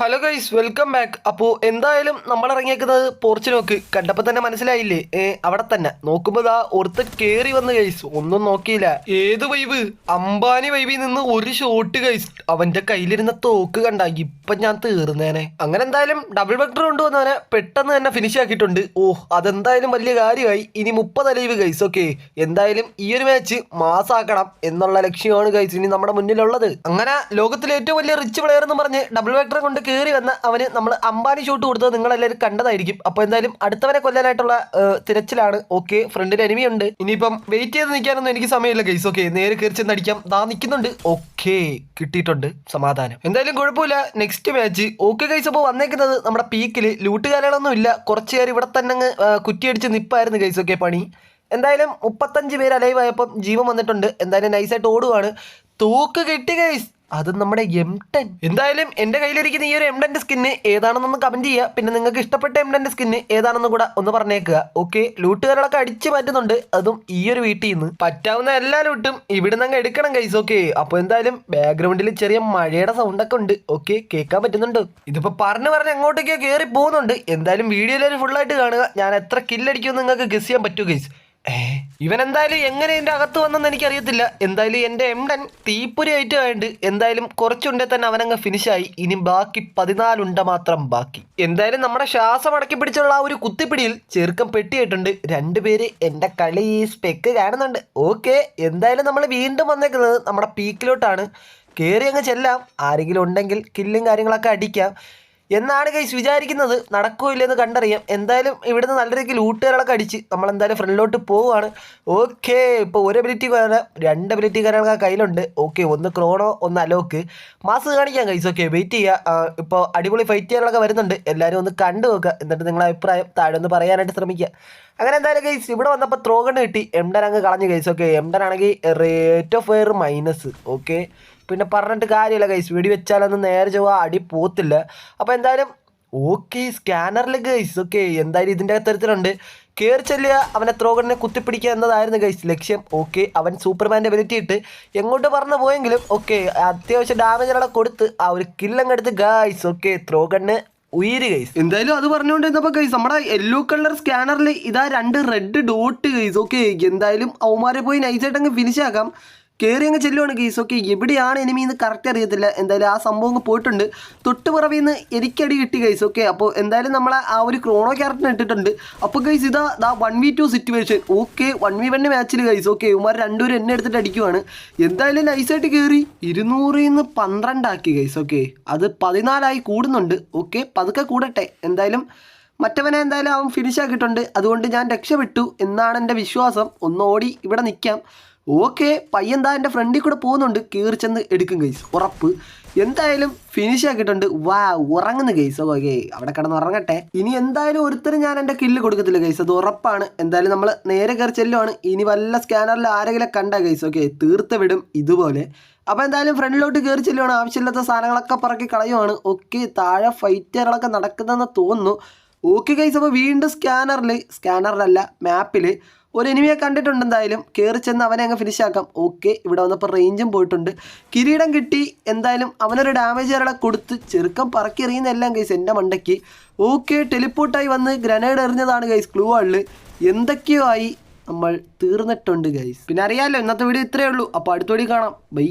Hello guys welcome back അപ്പോൾ എന്തായാലും നമ്മൾ ഇറങ്ങിയേക്കുന്നത് പോർച്ച് നോക്ക്. കണ്ടപ്പോൾ തന്നെ മനസ്സിലായില്ലേ? ഏ അവിടെ തന്നെ. നോക്കുമ്പോൾ ആ ഒരുത്ത് കേറി വന്ന് ഗൈസ് ഒന്നും നോക്കിയില്ല. ഏത് വൈബ് അംബാനി വൈബിൽ നിന്ന് ഒരു ഷോട്ട് ഗൈസ് അവന്റെ കയ്യിലിരുന്ന തോക്ക് കണ്ട ഇപ്പൊ ഞാൻ തീർന്നേനെ. അങ്ങനെ എന്തായാലും ഡബിൾ വെക്ടർ കൊണ്ടുവന്നവനെ പെട്ടെന്ന് തന്നെ ഫിനിഷ് ആക്കിയിട്ടുണ്ട്. ഓ അതെന്തായാലും വലിയ കാര്യമായി. ഇനി മുപ്പത് അലൈവ് ഗൈസ് ഓക്കെ എന്തായാലും ഈ ഒരു മാച്ച് മാസാക്കണം എന്നുള്ള ലക്ഷ്യമാണ് ഗൈസ് ഇനി നമ്മുടെ മുന്നിലുള്ളത്. അങ്ങനെ ലോകത്തിലെ ഏറ്റവും വലിയ റിച്ച് പ്ലെയർ എന്ന് പറഞ്ഞ് ഡബിൾ വെക്ടർ കൊണ്ട് കയറി വന്ന അവന് നമ്മൾ അമ്പാനി ഷൂട്ട് കൊടുത്തത് നിങ്ങളെല്ലാവരും കണ്ടതായിരിക്കും. അപ്പോൾ എന്തായാലും അടുത്തവരെ കൊല്ലാനായിട്ടുള്ള തിരച്ചിലാണ്. ഓക്കെ ഫ്രണ്ടിൽ എനിമി ഉണ്ട്. ഇനിയിപ്പം വെയിറ്റ് ചെയ്ത് നിൽക്കാനൊന്നും എനിക്ക് സമയമില്ല ഗൈസ് ഓക്കെ നേരെ കയറി ചെന്ന് അടിക്കാം. ദാ നിൽക്കുന്നുണ്ട് ഓക്കെ കിട്ടിയിട്ടുണ്ട് സമാധാനം. എന്തായാലും കുഴപ്പമില്ല. നെക്സ്റ്റ് മാച്ച് ഓക്കെ ഗൈസ് അപ്പോൾ വന്നേക്കുന്നത് നമ്മുടെ പീക്കിൽ ലൂട്ടുകാരകളൊന്നും ഇല്ല. കുറച്ച് പേര് ഇവിടെ തന്നെ അങ്ങ് കുറ്റിയടിച്ച് നിപ്പായിരുന്നു ഗൈസ് ഓക്കെ പണി. എന്തായാലും മുപ്പത്തഞ്ച് പേര് അലൈവ് ആയപ്പം ജീവൻ വന്നിട്ടുണ്ട്. എന്തായാലും നൈസായിട്ട് ഓടുവാണ്. തൂക്ക് കിട്ടി ഗൈസ് അത് നമ്മുടെ എം ടെൻ എന്തായാലും എന്റെ കയ്യിലിരിക്കുന്ന ഈ ഒരു എം ടെന്റെ സ്കിന്ന് ഏതാണെന്നൊന്ന് കമന്റ് ചെയ്യുക. പിന്നെ നിങ്ങൾക്ക് ഇഷ്ടപ്പെട്ട എം ടെന്റെ സ്കിന്ന് ഏതാണെന്ന് കൂടെ ഒന്ന് പറഞ്ഞേക്കുക. ഓക്കെ ലൂട്ടുകാരൊക്കെ അടിച്ചു മാറ്റുന്നുണ്ട്. അതും ഈ ഒരു വീട്ടിൽ നിന്ന്. പറ്റാവുന്ന എല്ലാ ലൂട്ടും ഇവിടെ നിന്ന് എടുക്കണം കൈസ് ഓക്കെ അപ്പോൾ എന്തായാലും ബാക്ക്ഗ്രൗണ്ടിൽ ചെറിയ മഴയുടെ സൗണ്ടൊക്കെ ഉണ്ട്. ഓക്കെ കേൾക്കാൻ പറ്റുന്നുണ്ട്. ഇതിപ്പോൾ പറഞ്ഞു പറഞ്ഞ് അങ്ങോട്ടേക്കോ കയറി പോകുന്നുണ്ട്. എന്തായാലും വീഡിയോയിൽ ഫുള്ളായിട്ട് കാണുക. ഞാൻ എത്ര കില്ലടിക്കുമെന്ന് നിങ്ങൾക്ക് ഗസ് ചെയ്യാൻ പറ്റൂ ഗൈസ് ഏ, ഇവൻ എന്തായാലും എങ്ങനെ എന്റെ അകത്ത് വന്നെന്ന് എനിക്കറിയത്തില്ല. എന്തായാലും എന്റെ എംഡൻ തീപ്പൊരി ആയിട്ട് ആയിട്ട് എന്തായാലും കുറച്ചുണ്ടേ തന്നെ അവനങ്ങ് ഫിനിഷായി ഇനി ബാക്കി പതിനാലുണ്ട മാത്രം ബാക്കി. എന്തായാലും നമ്മുടെ ശ്വാസം അടക്കി പിടിച്ചുള്ള ആ ഒരു കുത്തിപ്പിടിയിൽ ചെറുക്കം പെട്ടിയായിട്ടുണ്ട് രണ്ടുപേര് എന്റെ കളി സ്പെക്ക് കാണുന്നുണ്ട്. ഓക്കെ എന്തായാലും നമ്മൾ വീണ്ടും വന്നേക്കുന്നത് നമ്മുടെ പീക്കിലോട്ടാണ് കയറി അങ്ങ് ചെല്ലാം. ആരെങ്കിലും ഉണ്ടെങ്കിൽ കില്ലും കാര്യങ്ങളൊക്കെ അടിക്കാം. എന്നാണ് ഗൈസ് വിചാരിക്കുന്നത്. നടക്കൂല്ലെന്ന് കണ്ടറിയാം. എന്തായാലും ഇവിടുന്ന് നല്ല രീതിക്ക് ലൂട്ടുകാരൊക്കെ അടിച്ച് നമ്മൾ എന്തായാലും ഫ്രണ്ടിലോട്ട് പോവുകയാണ്. ഓക്കെ ഇപ്പോൾ ഒരു അബിലിറ്റി കാരണം രണ്ട് അബിലിറ്റി കാര്യങ്ങളൊക്കെ കയ്യിലുണ്ട്. ഓക്കെ ഒന്ന് ക്രോണോ ഒന്ന് അലോക്ക് മാസ് കാണിക്കാം ഗൈസ് ഓക്കെ വെയിറ്റ് ചെയ്യുക ഇപ്പോൾ അടിപൊളി ഫൈറ്റ് ചെയ്യാനൊക്കെ വരുന്നുണ്ട്. എല്ലാവരും ഒന്ന് കണ്ടു നോക്കുക. എന്നിട്ട് നിങ്ങളുടെ അഭിപ്രായം താഴെ ഒന്ന് പറയാനായിട്ട് ശ്രമിക്കുക. അങ്ങനെ എന്തായാലും ഗൈസ് ഇവിടെ വന്നപ്പോൾ ത്രോഗണ് കിട്ടി. എംഡൻ അങ്ങ് കളഞ്ഞു ഗൈസ് ഓക്കെ എംഡൻ ആണെങ്കിൽ rate of fire minus okay പിന്നെ പറഞ്ഞിട്ട് കാര്യമില്ല ഗൈസ് വെടി വെച്ചാലൊന്നും നേരെ ചൊവ്വ അടി പോത്തില്ല. അപ്പോൾ എന്തായാലും ഓക്കെ സ്കാനറിൽ ഗൈസ് ഓക്കെ എന്തായാലും ഇതിന്റെ തരത്തിലുണ്ട് കയറി ചെല്ലുക അവനെ ത്രോഗണിനെ കുത്തിപ്പിടിക്കുക എന്നതായിരുന്നു ഗൈസ് ലക്ഷ്യം. ഓക്കെ അവൻ സൂപ്പർമാന്റെ എബിലിറ്റി ഇട്ട് എങ്ങോട്ട് പറഞ്ഞു പോയെങ്കിലും ഓക്കെ അത്യാവശ്യം ഡാമേജുകളെ കൊടുത്ത് ആ ഒരു കില്ലങ്ങ് എടുത്ത് ഗൈസ് ഓക്കെ ത്രോഗണിന് ഉയര് ഗൈസ് എന്തായാലും അത് പറഞ്ഞുകൊണ്ടിരുന്നപ്പോൾ ഗൈസ് നമ്മുടെ യെല്ലോ കളർ സ്കാനറിൽ ഇതാ രണ്ട് റെഡ് ഡോട്ട് ഗൈസ് ഓക്കെ എന്തായാലും അവന്മാരെ പോയി നൈസായിട്ട് അങ്ങ് ഫിനിഷ് ആക്കാം. കയറി അങ്ങ് ചെല്ലുവാണ് ഗീസ്. ഓക്കെ എവിടെയാണ് എനിമി എന്ന് കറക്റ്റ് അറിയത്തില്ല. എന്തായാലും ആ സംഭവം അങ്ങ് പോയിട്ടുണ്ട്. തൊട്ട് പുറവിൽ നിന്ന് എനിക്കടി കിട്ടി ഗൈസ്. ഓക്കെ അപ്പോൾ എന്തായാലും നമ്മളെ ആ ഒരു ക്രോണോ ക്യാരക്ടറിന് ഇട്ടിട്ടുണ്ട്. അപ്പോൾ ഗൈസ് ഇതാ ദാ one V two situation okay one V one മാച്ചിൽ ഗൈസ്. ഓക്കെ ഇവന്മാർ രണ്ടുപേരും എന്നെ എടുത്തിട്ട് അടിക്കുവാണ്. എന്തായാലും നൈസായിട്ട് കയറി ഇരുന്നൂറിൽ നിന്ന് പന്ത്രണ്ടാക്കി ഗൈസ്. ഓക്കെ അത് പതിനാലായി കൂടുന്നുണ്ട്. ഓക്കെ പതുക്കെ കൂടട്ടെ. എന്തായാലും മറ്റവനെ എന്തായാലും അവൻ ഫിനിഷ് ആക്കിയിട്ടുണ്ട്. അതുകൊണ്ട് ഞാൻ രക്ഷപ്പെട്ടു എന്നാണ് എന്റെ വിശ്വാസം. ഒന്ന് ഓടി ഇവിടെ നിൽക്കാം ഓക്കെ പയ്യൻ ദാ എന്റെ ഫ്രണ്ടിൽ കൂടെ പോകുന്നുണ്ട്. കീറി ചെന്ന് എടുക്കും ഗൈസ് ഉറപ്പ്. എന്തായാലും ഫിനിഷ് ആക്കിയിട്ടുണ്ട്. വാ ഉറങ്ങുന്നു ഗൈസ് ഓക്കെ അവിടെ കിടന്ന് ഉറങ്ങട്ടെ. ഇനി എന്തായാലും ഒരുത്തരും ഞാൻ എന്റെ കില്ല് കൊടുക്കത്തില്ല ഗൈസ് അത് ഉറപ്പാണ്. എന്തായാലും നമ്മൾ നേരെ കയറി ചെല്ലുവാണ്. ഇനി വല്ല സ്കാനറിൽ ആരെങ്കിലും കണ്ട ഗൈസ് ഓക്കെ തീർത്ത് വിടും ഇതുപോലെ. അപ്പോൾ എന്തായാലും ഫ്രണ്ടിലോട്ട് കയറി ചെല്ലുവാണ്. ആവശ്യമില്ലാത്ത സാധനങ്ങളൊക്കെ പറക്കി കളയുവാണ്. ഓക്കെ താഴെ ഫൈറ്റുകളൊക്കെ നടക്കുന്നതെന്ന് തോന്നുന്നു. ഓക്കെ ഗൈസ് അപ്പോൾ വീണ്ടും സ്കാനറിൽ സ്കാനറിലല്ല മാപ്പിൽ ഒരു എനിമിയെ കണ്ടിട്ടുണ്ട് എന്തായാലും. കയറി ചെന്ന് അവനെ അങ്ങ് ഫിനിഷ് ആക്കാം. ഓക്കെ ഇവിടെ വന്നപ്പോൾ റേഞ്ചും പോയിട്ടുണ്ട്. കിരീടം കിട്ടി. എന്തായാലും അവനൊരു ഡാമേജ് ഒരാളെ കൊടുത്ത് ചെറുക്കം പറക്കി എറിയുന്നതെല്ലാം ഗൈസ് എന്റെ മണ്ടയ്ക്ക്. ഓക്കെ ടെലിപ്പോർട്ടായി വന്ന് ഗ്രനേഡ് എറിഞ്ഞതാണ് ഗൈസ് ക്ലൂ ആളിൽ എന്തൊക്കെയോ ആയി നമ്മൾ തീർന്നിട്ടുണ്ട് ഗൈസ് പിന്നെ അറിയാമല്ലോ ഇന്നത്തെ വീഡിയോ ഇത്രയേ ഉള്ളൂ. അപ്പോൾ അടുത്ത വീഡിയോ കാണാം. ബൈ